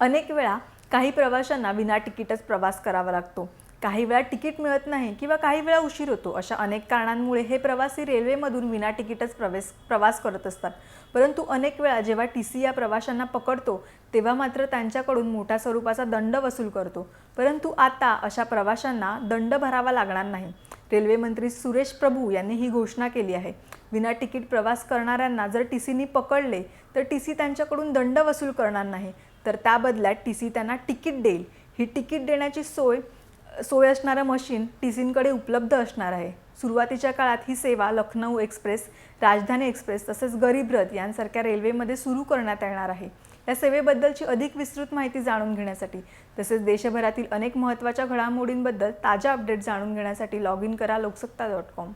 अनेक वेळा काही प्रवाशांना विना तिकीटच प्रवास करावा लागतो. काही वेळा तिकीट मिळत नाही किंवा काही वेळा उशीर होतो. अशा अनेक कारणांमुळे हे प्रवासी रेल्वेमधून विना तिकीटच प्रवेश प्रवास करत असतात. परंतु अनेक वेळा जेव्हा टी सी या प्रवाशांना पकडतो तेव्हा मात्र त्यांच्याकडून मोठ्या स्वरूपाचा दंड वसूल करतो. परंतु आता अशा प्रवाशांना दंड भरावा लागणार नाही. रेल्वे मंत्री सुरेश प्रभू यांनी ही घोषणा केली आहे. विना तिकीट प्रवास करणाऱ्यांना जर टी सीनी पकडले तर टी सी त्यांच्याकडून दंड वसूल करणार नाही. तर त्या बदल्यात टी सी त्यांना तिकीट देईल. ही तिकीट देण्याची सोय सोय असणारं मशीन टी सींकडे उपलब्ध असणार आहे. सुरुवातीच्या काळात ही सेवा लखनौ एक्सप्रेस राजधानी एक्सप्रेस तसेच गरीब रथ यांसारख्या रेल्वेमध्ये सुरू करण्यात येणार आहे. या सेवेबद्दलची अधिक विस्तृत माहिती जाणून घेण्यासाठी तसेच देशभरातील अनेक महत्त्वाच्या घडामोडींबद्दल ताज्या अपडेट जाणून घेण्यासाठी लॉग इन करा लोकसत्ता डॉट कॉम.